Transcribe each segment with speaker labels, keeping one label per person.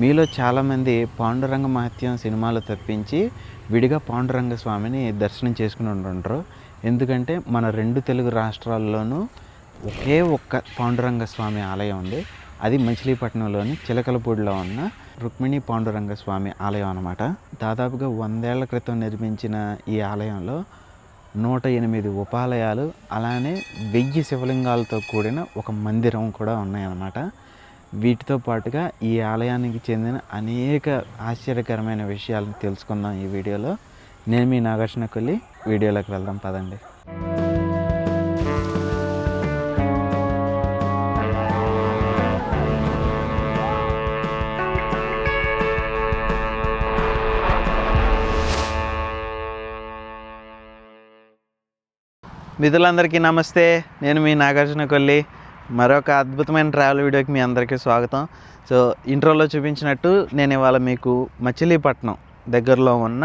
Speaker 1: మీలో చాలామంది పాండురంగ మహత్యం సినిమాలు తప్పించి విడిగా పాండురంగ స్వామిని దర్శనం చేసుకుని ఉంటుంటారు ఎందుకంటే మన రెండు తెలుగు రాష్ట్రాల్లోనూ ఒకే ఒక్క పాండురంగ స్వామి ఆలయం ఉంది. అది మచిలీపట్నంలోని చిలకలపూడిలో ఉన్న రుక్మిణి పాండురంగ స్వామి ఆలయం అన్నమాట. దాదాపుగా వందేళ్ళ క్రితం నిర్మించిన ఈ ఆలయంలో నూట ఎనిమిది ఉపాలయాలు అలానే వెయ్యి శివలింగాలతో కూడిన ఒక మందిరం కూడా ఉన్నాయన్నమాట. వీటితో పాటుగా ఈ ఆలయానికి చెందిన అనేక ఆశ్చర్యకరమైన విషయాలను తెలుసుకుందాం ఈ వీడియోలో. నేను మీ నాగార్జున కొల్లి. వీడియోలోకి వెళ్దాం పదండి. మిత్రులందరికీ నమస్తే. నేను మీ నాగార్జున కొల్లి. మరొక అద్భుతమైన ట్రావెల్ వీడియోకి మీ అందరికీ స్వాగతం. సో ఇంట్రోలో చూపించినట్టు నేను ఇవాళ మీకు మచిలీపట్నం దగ్గరలో ఉన్న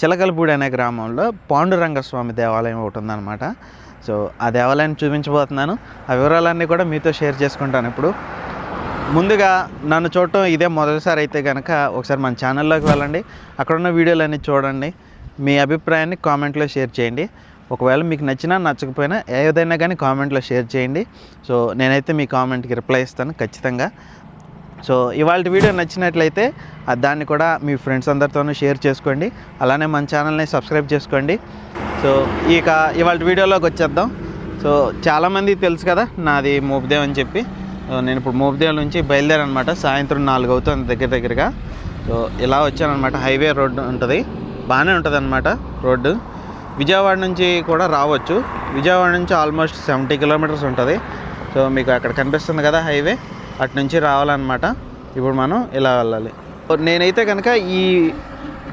Speaker 1: చిలకలపూడి అనే గ్రామంలో పాండురంగ స్వామి దేవాలయం ఒకటి ఉందన్నమాట. సో ఆ దేవాలయాన్ని చూపించబోతున్నాను. ఆ వివరాలన్నీ కూడా మీతో షేర్ చేసుకుంటాను ఇప్పుడు. ముందుగా నన్ను చూడటం ఇదే మొదటిసారి అయితే కనుక ఒకసారి మన ఛానల్లోకి వెళ్ళండి. అక్కడ ఉన్న వీడియోలన్నీ చూడండి. మీ అభిప్రాయాన్ని కామెంట్లో షేర్ చేయండి. ఒకవేళ మీకు నచ్చినా నచ్చకపోయినా ఏదైనా కానీ కామెంట్లో షేర్ చేయండి. సో నేనైతే మీ కామెంట్కి రిప్లై ఇస్తాను ఖచ్చితంగా. సో ఇవాళ వీడియో నచ్చినట్లయితే దాన్ని కూడా మీ ఫ్రెండ్స్ అందరితోనూ షేర్ చేసుకోండి. అలానే మన ఛానల్ని సబ్స్క్రైబ్ చేసుకోండి. సో ఇక ఇవాళ వీడియోలోకి వచ్చేద్దాం. సో చాలామంది తెలుసు కదా నాది మోపుదేవ్ అని చెప్పి. నేను ఇప్పుడు మోపుదేవ్ నుంచి బయలుదేరనమాట. సాయంత్రం నాలుగు అవుతుంది దగ్గర దగ్గరగా. సో ఇలా వచ్చానమాట హైవే రోడ్డు ఉంటుంది. బాగానే ఉంటుంది అనమాట రోడ్డు. విజయవాడ నుంచి కూడా రావచ్చు. విజయవాడ నుంచి ఆల్మోస్ట్ సెవెంటీ కిలోమీటర్స్ ఉంటుంది. సో మీకు అక్కడ కనిపిస్తుంది కదా హైవే. అటు నుంచి రావాలన్నమాట. ఇప్పుడు మనం ఇలా వెళ్ళాలి. నేనైతే కనుక ఈ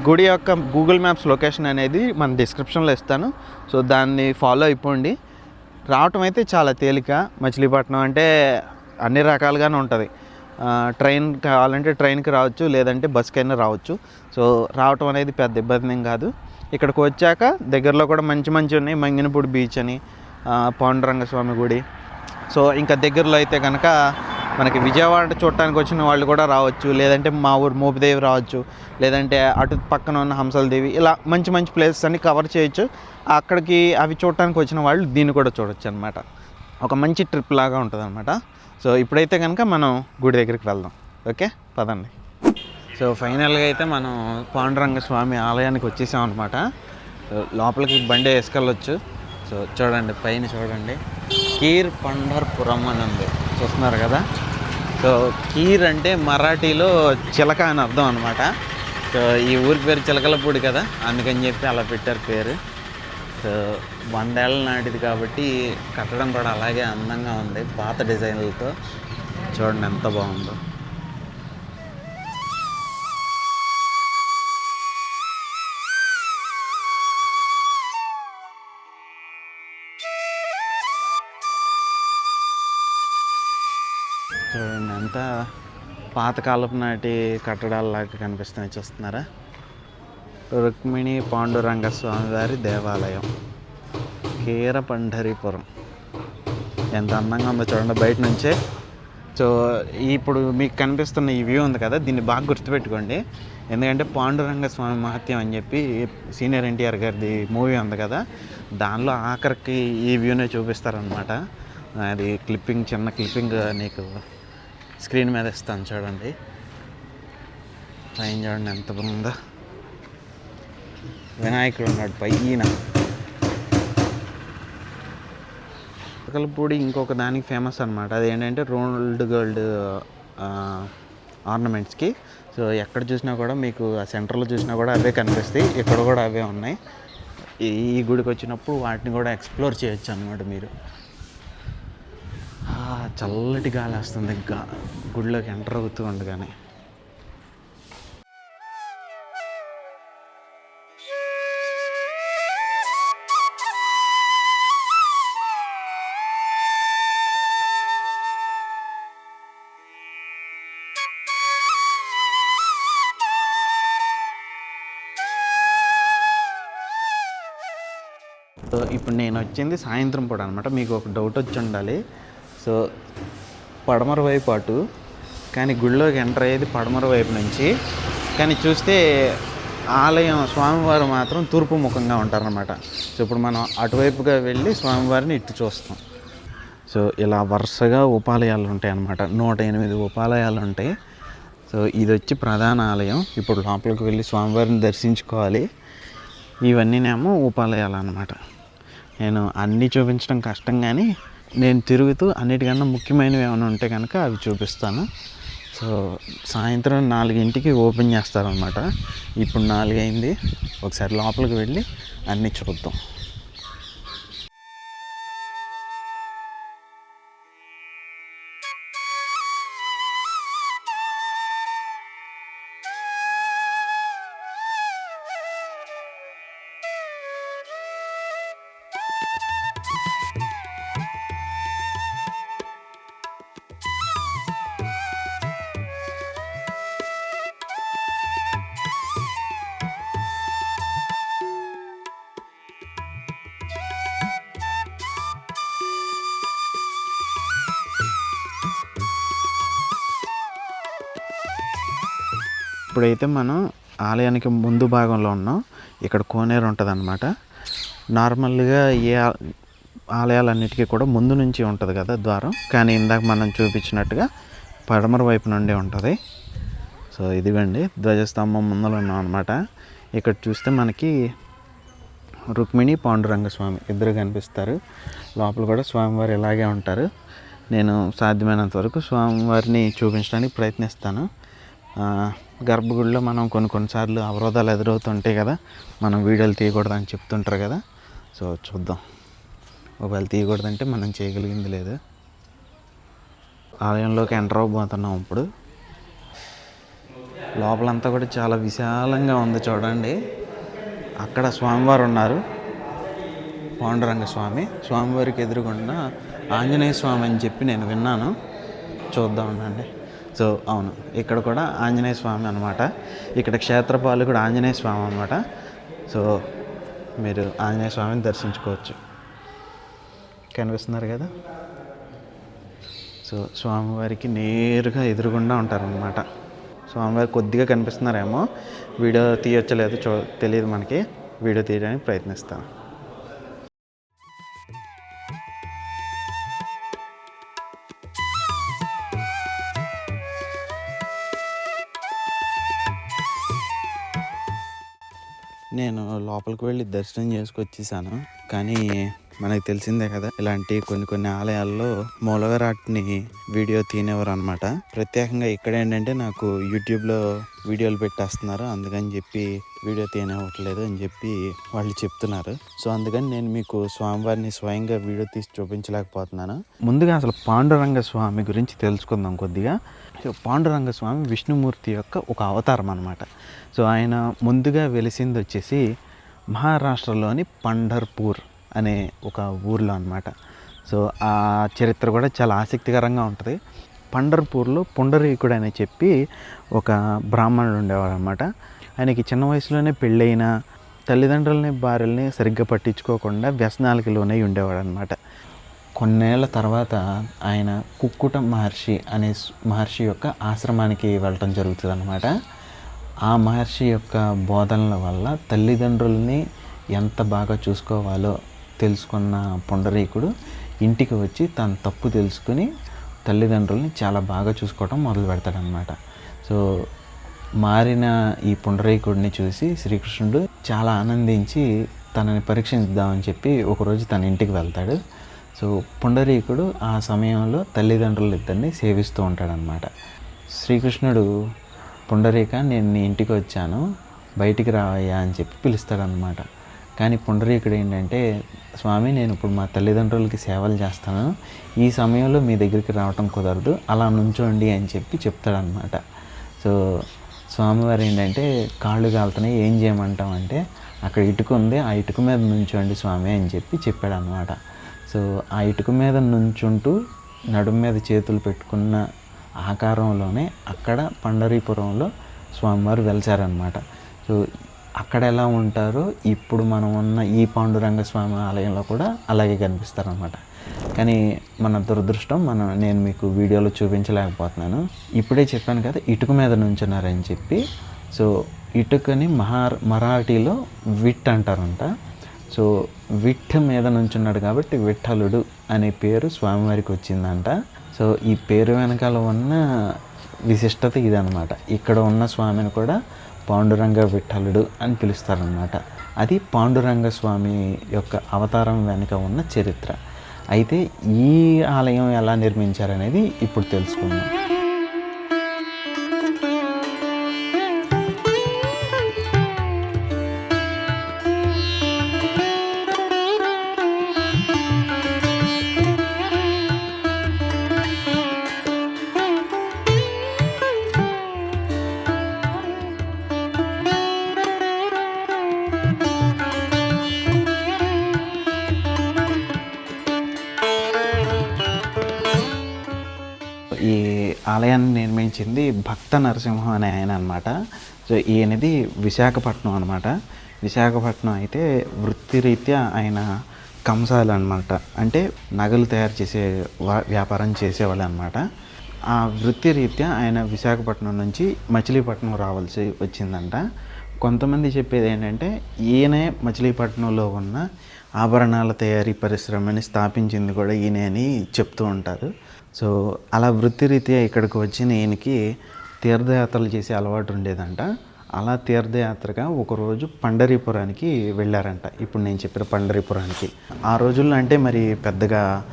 Speaker 1: గుడి యొక్క గూగుల్ మ్యాప్స్ లొకేషన్ అనేది మన డిస్క్రిప్షన్లో ఇస్తాను. సో దాన్ని ఫాలో అయిపోండి. రావటం అయితే చాలా తేలిక. మచిలీపట్నం అంటే అన్ని రకాలుగానే ఉంటుంది. ట్రైన్ కావాలంటే ట్రైన్కి రావచ్చు లేదంటే బస్కైనా రావచ్చు. సో రావటం అనేది పెద్ద ఇబ్బంది కాదు. ఇక్కడికి వచ్చాక దగ్గరలో కూడా మంచి మంచి ఉన్నాయి. మంగినపూడి బీచ్ అని పాండురంగస్వామి గుడి. సో ఇంకా దగ్గరలో అయితే కనుక మనకి విజయవాడ చూడటానికి వచ్చిన వాళ్ళు కూడా రావచ్చు. లేదంటే మా ఊరు మోపిదేవి రావచ్చు. లేదంటే అటు పక్కన ఉన్న హంసలదేవి ఇలా మంచి మంచి ప్లేసెస్ అన్ని కవర్ చేయొచ్చు. అక్కడికి అవి చూడటానికి వచ్చిన వాళ్ళు దీన్ని కూడా చూడొచ్చు అనమాట ఒక మంచి ట్రిప్ లాగా ఉంటుంది అనమాట సో ఇప్పుడైతే కనుక మనం గుడి దగ్గరికి వెళ్దాం. ఓకే? పదండి. సో ఫైనల్గా అయితే మనం పాండురంగ స్వామి ఆలయానికి వచ్చేసాం అనమాట సో లోపలికి బండి వేసుకెళ్ళొచ్చు. సో చూడండి పైన చూడండి. కీర్ పండర్పురం అని ఉంది. చూస్తున్నారు కదా? సో కీర్ అంటే మరాఠీలో చిలక అని అర్థం అనమాట సో ఈ ఊరి పేరు చిలకలపూడి కదా? అందుకని చెప్పి అలా పెట్టారు పేరు. సో వందేళ్ళ నాటిది కాబట్టి కట్టడం కూడా అలాగే అందంగా ఉంది పాత డిజైన్లతో. చూడండి ఎంత బాగుందో. చూడండి ఎంత పాతకాలపు నాటి కట్టడాల్లాగా కనిపిస్తున్నాయి చూస్తున్నారా? రుక్మిణి పాండురంగ స్వామి వారి దేవాలయం. కీర పండరీపురం ఎంత అందంగా ఉందో చూడండి బయట నుంచే. సో ఇప్పుడు మీకు కనిపిస్తున్న ఈ వ్యూ ఉంది కదా దీన్ని బాగా గుర్తుపెట్టుకోండి. ఎందుకంటే పాండురంగ స్వామి మహత్యం అని చెప్పి సీనియర్ ఎన్టీఆర్ గారిది మూవీ ఉంది కదా దానిలో ఆఖరికి ఈ వ్యూనే చూపిస్తారనమాట అది క్లిప్పింగ్ చిన్న క్లిప్పింగ్ నీకు స్క్రీన్ మీద ఇస్తాను చూడండి. పైన చూడండి ఎంత బాగుందో. వినాయకుడు ఉన్నాడు పైన పొడి ఇంకొక దానికి ఫేమస్ అనమాట అదేంటంటే రోల్డ్ గోల్డ్ ఆర్నమెంట్స్కి సో ఎక్కడ చూసినా కూడా మీకు ఆ సెంటర్లో చూసినా కూడా అవే కనిపిస్తాయి. ఇక్కడ కూడా అవే ఉన్నాయి. ఈ గుడికి వచ్చినప్పుడు వాటిని కూడా ఎక్స్ప్లోర్ చేయొచ్చు అనమాట మీరు. చల్లటి గాలి వస్తుంది ఇంకా. గుడిలోకి ఎంటర్ అవుతూ ఉండగానే. వచ్చింది సాయంత్రం పూట అనమాట మీకు ఒక డౌట్ వచ్చి ఉండాలి. సో పడమర వైపు అటు కానీ గుడిలోకి ఎంటర్ అయ్యేది పడమర వైపు నుంచి. కానీ చూస్తే ఆలయం స్వామివారు మాత్రం తూర్పు ముఖంగా ఉంటారనమాట సో ఇప్పుడు మనం అటువైపుగా వెళ్ళి స్వామివారిని ఇటు చూస్తాం. సో ఇలా వరుసగా ఉపాలయాలు ఉంటాయి అన్నమాట. నూట ఎనిమిది ఉపాలయాలు ఉంటాయి. సో ఇది వచ్చి ప్రధాన ఆలయం. ఇప్పుడు లోపలికి వెళ్ళి స్వామివారిని దర్శించుకోవాలి. ఇవన్నీనేమో ఉపాలయాలు అన్నమాట. నేను అన్నీ చూపించడం కష్టం కానీ నేను తిరుగుతూ అన్నిటికన్నా ముఖ్యమైనవి ఏమైనా ఉంటే కనుక అవి చూపిస్తాను. సో సాయంత్రం నాలుగింటికి ఓపెన్ చేస్తారనమాట ఇప్పుడు నాలుగైంది. ఒకసారి లోపలికి వెళ్ళి అన్నీ చూద్దాం. ఇప్పుడైతే మనం ఆలయానికి ముందు భాగంలో ఉన్నాం. ఇక్కడ కోనేరు ఉంటుంది అనమాట నార్మల్గా ఏ ఆలయాలన్నిటికీ కూడా ముందు నుంచి ఉంటుంది కదా ద్వారం. కానీ ఇందాక మనం చూపించినట్టుగా పడమర వైపు నుండి ఉంటుంది. సో ఇదిగండి ధ్వజస్తంభం ముందర ఉన్నాం అనమాట ఇక్కడ చూస్తే మనకి రుక్మిణి పాండురంగ స్వామి ఇద్దరు కనిపిస్తారు. లోపల కూడా స్వామివారు ఇలాగే ఉంటారు. నేను సాధ్యమైనంత వరకు స్వామివారిని చూపించడానికి ప్రయత్నిస్తాను. గర్భగుడిలో మనం కొన్ని కొన్నిసార్లు అవరోధాలు ఎదురవుతుంటాయి కదా మనం వీడియోలు తీయకూడదని చెప్తుంటారు కదా. సో చూద్దాం. ఒకవేళ తీయకూడదంటే మనం చేయగలిగింది లేదు. ఆలయంలోకి ఎంటర్ అవ్వబోతున్నాం ఇప్పుడు. లోపలంతా కూడా చాలా విశాలంగా ఉంది చూడండి. అక్కడ స్వామివారు ఉన్నారు. పాండురంగ స్వామి. స్వామివారికి ఎదురుకుండా ఆంజనేయ స్వామి అని చెప్పి నేను విన్నాను. చూద్దాం ఉండండి. సో అవును. ఇక్కడ కూడా ఆంజనేయ స్వామి అనమాట ఇక్కడ క్షేత్రపాలు కూడా ఆంజనేయ స్వామి అనమాట సో మీరు ఆంజనేయ స్వామిని దర్శించుకోవచ్చు. కనిపిస్తున్నారు కదా? సో స్వామివారికి నేరుగా ఎదురుగుండా ఉంటారనమాట స్వామివారు కొద్దిగా కనిపిస్తున్నారేమో. వీడియో తీయొచ్చలేదు చూ తెలియదు మనకి. వీడియో తీయడానికి ప్రయత్నిస్తాను. నేను లోపలికి వెళ్ళి దర్శనం చేసుకొచ్చేసాను. కానీ మనకు తెలిసిందే కదా ఇలాంటి కొన్ని కొన్ని ఆలయాల్లో మూలగరాట్ని వీడియో తీనేవారు అనమాట ప్రత్యేకంగా ఇక్కడ ఏంటంటే నాకు యూట్యూబ్లో వీడియోలు పెట్టేస్తున్నారు అందుకని చెప్పి వీడియో తీయనివ్వట్లేదు అని చెప్పి వాళ్ళు చెప్తున్నారు. సో అందుకని నేను మీకు స్వామివారిని స్వయంగా వీడియో తీసి చూపించలేకపోతున్నాను. ముందుగా అసలు పాండురంగ స్వామి గురించి తెలుసుకుందాం కొద్దిగా. సో పాండురంగ స్వామి విష్ణుమూర్తి యొక్క ఒక అవతారం అనమాట సో ఆయన ముందుగా వెలిసింది వచ్చేసి మహారాష్ట్రలోని పండర్పూర్. అనే ఒక ఊర్లో అనమాట సో ఆ చరిత్ర కూడా చాలా ఆసక్తికరంగా ఉంటుంది. పండర్పూర్లో పుండరీకుడు అని చెప్పి ఒక బ్రాహ్మణుడు ఉండేవాడు అనమాట ఆయనకి చిన్న వయసులోనే పెళ్ళైన తల్లిదండ్రులని భార్యల్ని సరిగ్గా పట్టించుకోకుండా వ్యసనాలకి లోనై ఉండేవాడు అనమాట కొన్నేళ్ళ తర్వాత ఆయన కుక్కుట మహర్షి అనే మహర్షి యొక్క ఆశ్రమానికి వెళ్ళటం జరుగుతుంది అనమాట ఆ మహర్షి యొక్క బోధనల వల్ల తల్లిదండ్రుల్ని ఎంత బాగా చూసుకోవాలో తెలుసుకున్న పుండరీకుడు ఇంటికి వచ్చి తన తప్పు తెలుసుకుని తల్లిదండ్రుల్ని చాలా బాగా చూసుకోవడం మొదలు పెడతాడనమాట సో మారిన ఈ పుండరీకుడిని చూసి శ్రీకృష్ణుడు చాలా ఆనందించి తనని పరీక్షిద్దామని చెప్పి ఒకరోజు తన ఇంటికి వెళ్తాడు. సో పుండరీకుడు ఆ సమయంలో తల్లిదండ్రులు ఇద్దరిని సేవిస్తూ ఉంటాడనమాట శ్రీకృష్ణుడు పుండరీక నేను నీ ఇంటికి వచ్చాను. బయటికి రావయ్యా అని చెప్పి పిలుస్తాడనమాట కానీ పుండరీకుడు ఏంటంటే స్వామి నేను ఇప్పుడు మా తల్లిదండ్రులకి సేవలు చేస్తాను. ఈ సమయంలో మీ దగ్గరికి రావటం కుదరదు. అలా నుంచోండి అని చెప్పి చెప్తాడనమాట సో స్వామివారు ఏంటంటే కాళ్ళు కాలుతున్నాయి ఏం చేయమంటాం అంటే అక్కడ ఇటుక ఉంది ఆ ఇటుక మీద నుంచోండి స్వామి అని చెప్పి చెప్పాడనమాట సో ఆ ఇటుక మీద నుంచుంటూ నడుము మీద చేతులు పెట్టుకున్న ఆకారంలోనే అక్కడ పండరీపురంలో స్వామివారు వెలిచారనమాట సో అక్కడ ఎలా ఉంటారో ఇప్పుడు మనం ఉన్న ఈ పాండురంగ స్వామి ఆలయంలో కూడా అలాగే కనిపిస్తారనమాట కానీ మన దురదృష్టం మనం నేను మీకు వీడియోలో చూపించలేకపోతున్నాను. ఇప్పుడే చెప్పాను కదా ఇటుక మీద నుంచున్నారని చెప్పి. సో ఇటుకని మహా మరాఠీలో విట్ అంటారంట. సో విట్ మీద నుంచున్నాడు కాబట్టి విఠలుడు అనే పేరు స్వామివారికి వచ్చిందంట. సో ఈ పేరు వెనకాల ఉన్న విశిష్టత ఇదనమాట ఇక్కడ ఉన్న స్వామిని కూడా పాండురంగ విఠలుడు అని పిలుస్తారనమాట అది పాండురంగ స్వామి యొక్క అవతారం వెనుక ఉన్న చరిత్ర. అయితే ఈ ఆలయం ఎలా నిర్మించారనేది ఇప్పుడు తెలుసుకుందాం. ఆలయాన్ని నిర్మించింది భక్త నరసింహం అనే ఆయన అనమాట సో ఈయనది విశాఖపట్నం అనమాట విశాఖపట్నం అయితే వృత్తిరీత్యా ఆయన కంసాలు అనమాట అంటే నగలు తయారు చేసే వ్యాపారం చేసేవాళ్ళు అనమాట ఆ వృత్తిరీత్యా ఆయన విశాఖపట్నం నుంచి మచిలీపట్నం రావాల్సి వచ్చిందంట. కొంతమంది చెప్పేది ఏంటంటే ఈయనే మచిలీపట్నంలో ఉన్న ఆభరణాల తయారీ పరిశ్రమని స్థాపించింది కూడా ఈయనే అని చెప్తూ ఉంటారు. సో అలా వృత్తిరీత్యా ఇక్కడికి వచ్చిన ఈయనకి తీర్థయాత్రలు చేసే అలవాటు ఉండేదంట. అలా తీర్థయాత్రగా ఒకరోజు పండరీపురానికి వెళ్ళారంట. ఇప్పుడు నేను చెప్పిన పండరీపురానికి. ఆ రోజుల్లో అంటే మరి పెద్దగా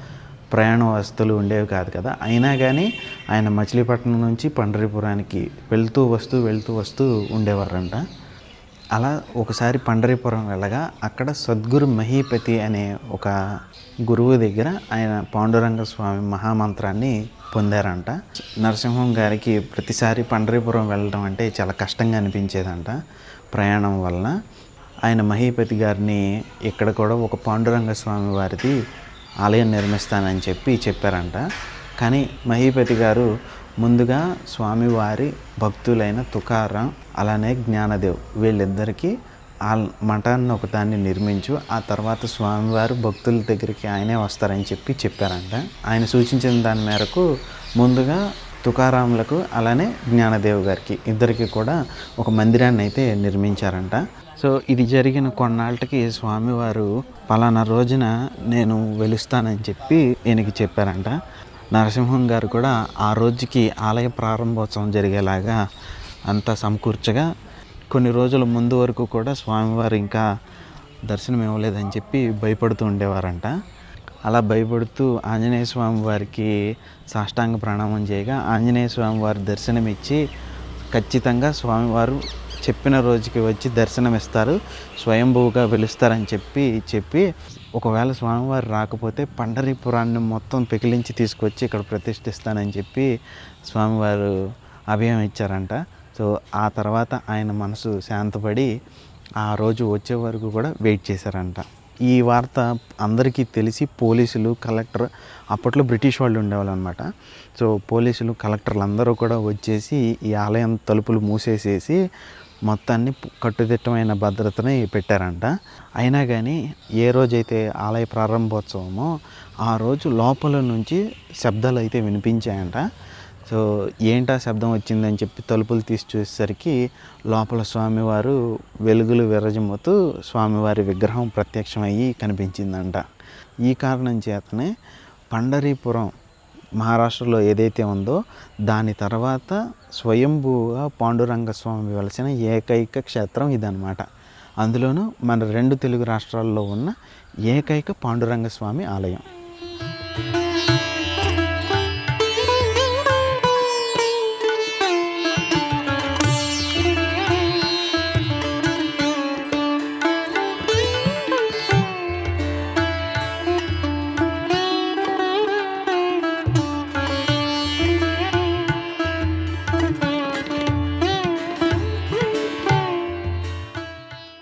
Speaker 1: ప్రయాణ వస్తువులు ఉండేవి కాదు కదా. అయినా కానీ ఆయన మచిలీపట్నం నుంచి పండరీపురానికి వెళ్తూ వస్తూ వెళ్తూ వస్తూ ఉండేవారంట. అలా ఒకసారి పండరీపురం వెళ్ళగా అక్కడ సద్గురు మహీపతి అనే ఒక గురువు దగ్గర ఆయన పాండురంగ స్వామి మహామంత్రాన్ని పొందారంట. నరసింహం గారికి ప్రతిసారి పండరీపురం వెళ్ళడం అంటే చాలా కష్టంగా అనిపించేదంట ప్రయాణం వలన. ఆయన మహీపతి గారిని ఇక్కడ కూడా ఒక పాండురంగ స్వామి వారిది ఆలయం నిర్మిస్తానని చెప్పి చెప్పారంట. కానీ మహీపతి గారు ముందుగా స్వామివారి భక్తులైన తుకారాం అలానే జ్ఞానదేవ్ వీళ్ళిద్దరికీ ఆ మఠాన్ని ఒకదాన్ని నిర్మించు ఆ తర్వాత స్వామివారు భక్తుల దగ్గరికి ఆయనే వస్తారని చెప్పి చెప్పారంట. ఆయన సూచించిన దాని మేరకు ముందుగా తుకారాములకు అలానే జ్ఞానదేవ్ గారికి ఇద్దరికి కూడా ఒక మందిరాన్ని అయితే నిర్మించారంట. సో ఇది జరిగిన కొన్నాళ్ళకి స్వామివారు పలానా రోజున నేను వెలుస్తానని చెప్పి ఈయనకి చెప్పారంట. నరసింహం గారు కూడా ఆ రోజుకి ఆలయ ప్రారంభోత్సవం జరిగేలాగా అంతా సమకూర్చగా కొన్ని రోజుల ముందు వరకు కూడా స్వామివారు ఇంకా దర్శనం ఇవ్వలేదని చెప్పి భయపడుతూ ఉండేవారంట. అలా భయపడుతూ ఆంజనేయ స్వామి వారికి సాష్టాంగ ప్రణామం చేయగా ఆంజనేయ స్వామి వారి దర్శనం ఇచ్చి ఖచ్చితంగా స్వామివారు చెప్పిన రోజుకి వచ్చి దర్శనం ఇస్తారు స్వయంభూగా పిలుస్తారని చెప్పి చెప్పి ఒకవేళ స్వామివారు రాకపోతే పండరీపురాన్ని మొత్తం పెకిలించి తీసుకొచ్చి ఇక్కడ ప్రతిష్ఠిస్తానని చెప్పి స్వామివారు అభయం ఇచ్చారంట. సో ఆ తర్వాత ఆయన మనసు శాంతపడి ఆ రోజు వచ్చే వరకు కూడా వెయిట్ చేశారంట. ఈ వార్త అందరికీ తెలిసి పోలీసులు కలెక్టర్ అప్పట్లో బ్రిటిష్ వాళ్ళు ఉండేవాళ్ళు అనమాట సో పోలీసులు కలెక్టర్లు అందరూ కూడా వచ్చేసి ఈ ఆలయం తలుపులు మూసేసేసి మొత్తాన్ని కట్టుదిట్టమైన భద్రతని పెట్టారంట. అయినా కానీ ఏ రోజైతే ఆలయ ప్రారంభోత్సవమో ఆ రోజు లోపల నుంచి శబ్దాలు అయితే వినిపించాయంట. సో ఏంటా శబ్దం వచ్చిందని చెప్పి తలుపులు తీసి చూసేసరికి లోపల స్వామివారు వెలుగులు విరజమ్ముతూ స్వామివారి విగ్రహం ప్రత్యక్షమయ్యి కనిపించిందంట. ఈ కారణం చేతనే పండరీపురం మహారాష్ట్రలో ఏదైతే ఉందో దాని తర్వాత స్వయంభూగా పాండురంగ స్వామి వెలసిన ఏకైక క్షేత్రం ఇదనమాట అందులోనూ మన రెండు తెలుగు రాష్ట్రాల్లో ఉన్న ఏకైక పాండురంగ స్వామి ఆలయం.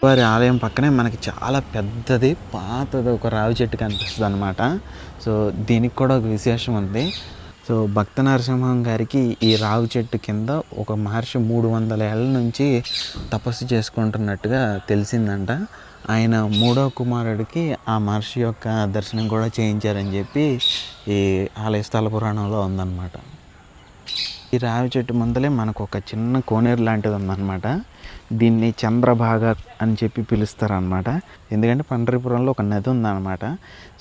Speaker 1: వారి ఆలయం పక్కనే మనకి చాలా పెద్దది పాతది ఒక రావి చెట్టు కనిపిస్తుంది అనమాట సో దీనికి కూడా ఒక విశేషం ఉంది. సో భక్త నరసింహం గారికి ఈ రావి చెట్టు కింద ఒక మహర్షి మూడు వందల ఏళ్ళ నుంచి తపస్సు చేసుకుంటున్నట్టుగా తెలిసిందంట. ఆయన మూడో కుమారుడికి ఆ మహర్షి యొక్క దర్శనం కూడా చేయించారని చెప్పి ఈ ఆలయ స్థల పురాణంలో ఉందన్నమాట. ఈ రావి చెట్టు ముందలే మనకు ఒక చిన్న కోనేరు లాంటిది ఉందన్నమాట. దీన్ని చంద్రభాగ అని చెప్పి పిలుస్తారనమాట ఎందుకంటే పండరిపురంలో ఒక నది ఉందన్నమాట.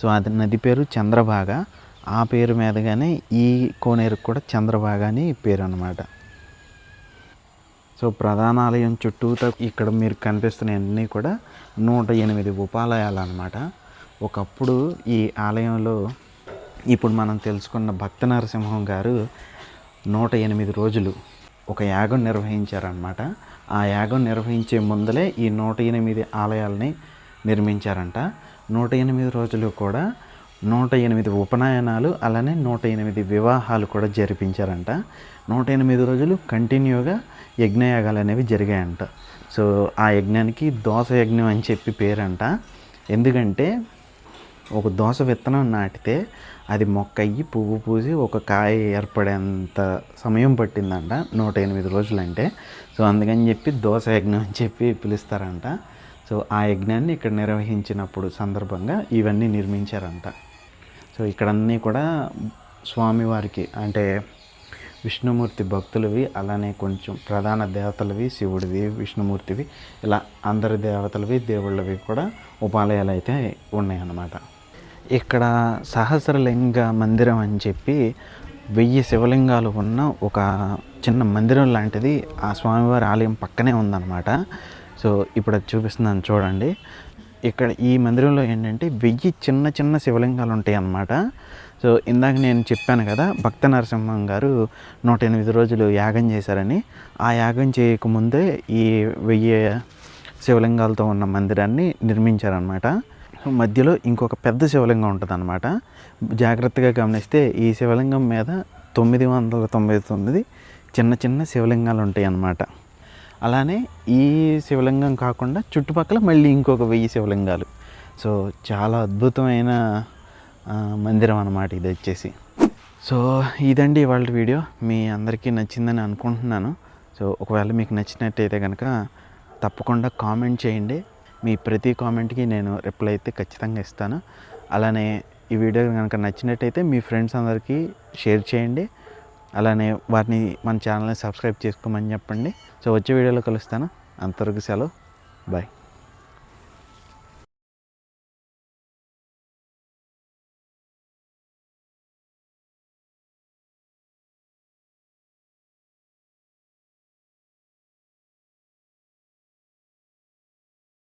Speaker 1: సో అది నది పేరు చంద్రభాగ. ఆ పేరు మీదగానే ఈ కోనేరుకు కూడా చంద్రభాగ అని పేరు అనమాట సో ప్రధాన ఆలయం చుట్టూ ఇక్కడ మీరు కనిపిస్తున్నవన్నీ కూడా నూట ఎనిమిది ఉపాలయాలు అనమాట ఒకప్పుడు ఈ ఆలయంలో ఇప్పుడు మనం తెలుసుకున్న భక్త నరసింహం గారు నూట ఎనిమిది రోజులు ఒక యాగం నిర్వహించారనమాట ఆ యాగం నిర్వహించే ముందలే ఈ నూట ఎనిమిది ఆలయాల్ని నిర్మించారంట. నూట ఎనిమిది రోజులు కూడా నూట ఎనిమిది ఉపనయనాలు అలానే నూట ఎనిమిది వివాహాలు కూడా జరిపించారంట. నూట ఎనిమిది రోజులు కంటిన్యూగా యజ్ఞయాగాలు అనేవి జరిగాయంట. సో ఆ యజ్ఞానికి దోస యజ్ఞం అని చెప్పి పేరంట. ఎందుకంటే ఒక దోస విత్తనం నాటితే అది మొక్క అయ్యి పువ్వు పూసి ఒక కాయ ఏర్పడేంత సమయం పట్టిందంట. నూట ఎనిమిది రోజులు అంటే సో అందుకని చెప్పి దోస యజ్ఞం అని చెప్పి పిలుస్తారంట. సో ఆ యజ్ఞాన్ని ఇక్కడ నిర్వహించినప్పుడు సందర్భంగా ఇవన్నీ నిర్మించారంట. సో ఇక్కడన్నీ కూడా స్వామివారికి అంటే విష్ణుమూర్తి భక్తులవి అలానే కొంచెం ప్రధాన దేవతలవి శివుడివి విష్ణుమూర్తివి ఇలా అందరి దేవతలవి దేవుళ్ళవి కూడా ఉపాలయాలు అయితే ఉన్నాయన్నమాట. ఇక్కడ సహస్రలింగ మందిరం అని చెప్పి వెయ్యి శివలింగాలు ఉన్న ఒక చిన్న మందిరం లాంటిది ఆ స్వామివారి ఆలయం పక్కనే ఉందన్నమాట. సో ఇప్పుడు అది చూపిస్తున్నాను చూడండి. ఇక్కడ ఈ మందిరంలో ఏంటంటే వెయ్యి చిన్న చిన్న శివలింగాలు ఉంటాయి అన్నమాట సో ఇందాక నేను చెప్పాను కదా భక్త నరసింహం గారు నూట ఎనిమిది రోజులు యాగం చేశారని. ఆ యాగం చేయకముందే ఈ వెయ్యి శివలింగాలతో ఉన్న మందిరాన్ని నిర్మించారనమాట మధ్యలో ఇంకొక పెద్ద శివలింగం ఉంటుంది అనమాట జాగ్రత్తగా గమనిస్తే ఈ శివలింగం మీద తొమ్మిది వందల తొంభై తొమ్మిది చిన్న చిన్న శివలింగాలు ఉంటాయి అన్నమాట అలానే ఈ శివలింగం కాకుండా చుట్టుపక్కల మళ్ళీ ఇంకొక వెయ్యి శివలింగాలు. సో చాలా అద్భుతమైన మందిరం అన్నమాట ఇది వచ్చేసి. సో ఇదండి ఇవాళ వీడియో. మీ అందరికీ నచ్చిందని అనుకుంటున్నాను. సో ఒకవేళ మీకు నచ్చినట్టయితే కనుక తప్పకుండా కామెంట్ చేయండి. మీ ప్రతి కామెంట్కి నేను రిప్లై అయితే ఖచ్చితంగా ఇస్తాను. అలానే ఈ వీడియో కనుక నచ్చినట్టయితే మీ ఫ్రెండ్స్ అందరికీ షేర్ చేయండి. అలానే వారిని మన ఛానల్ని సబ్స్క్రైబ్ చేసుకోమని చెప్పండి. సో వచ్చే వీడియోలో కలుస్తాను. అంతవరకు సెలవు. బాయ్.